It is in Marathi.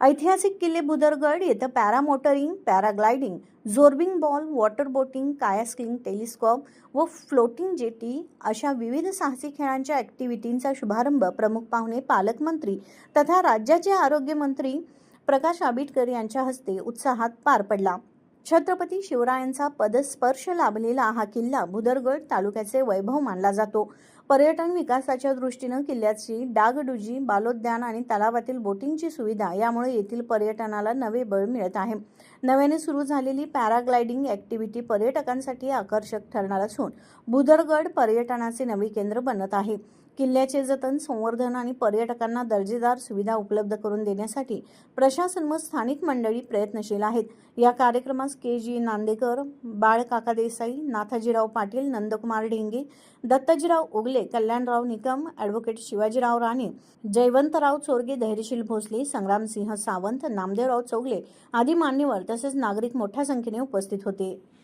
ऐतिहासिक किल्ले बुदरगड येथे paramotoring paragliding zorbing ball water boating kayaking telescope व फ्लोटिंग जेटी अशा विविध साहसी खेळांच्या ॲक्टिव्हिटींचा शुभारंभ प्रमुख पाहुणे पालकमंत्री तथा राज्याचे आरोग्यमंत्री प्रकाश आंबेडकर यांच्या हस्ते उत्साहात पार पडला. छत्रपती शिवरायांचा पदस्पर्श लाभलेला हा किल्ला भुदरगड तालुक्याचे वैभव मानला जातो. पर्यटन विकासाच्या दृष्टीनं किल्ल्याची डागडुजी बालोद्यान आणि तलावातील बोटिंगची सुविधा यामुळे येथील पर्यटनाला नवे बळ मिळत आहे. नव्याने सुरू झालेली पॅराग्लायडिंग ॲक्टिव्हिटी पर्यटकांसाठी आकर्षक ठरणार असून भुदरगड पर्यटनाचे नवे केंद्र बनत आहे. किल्ल्याचे जतन संवर्धन आणि पर्यटकांना दर्जेदार सुविधा उपलब्ध करून देण्यासाठी प्रशासन व स्थानिक मंडळी प्रयत्नशील आहेत. या कार्यक्रमास के जी नांदेकर बाळ काका देसाई नाथाजीराव पाटील नंदकुमार ढेंगे दत्ताजीराव उगले कल्याणराव निकम ॲडव्होकेट शिवाजीराव राणे जयवंतराव चोरगे धैर्यशील भोसले संग्रामसिंह सावंत नामदेवराव चौगले आदी मान्यवर तसेच नागरिक मोठ्या संख्येने उपस्थित होते.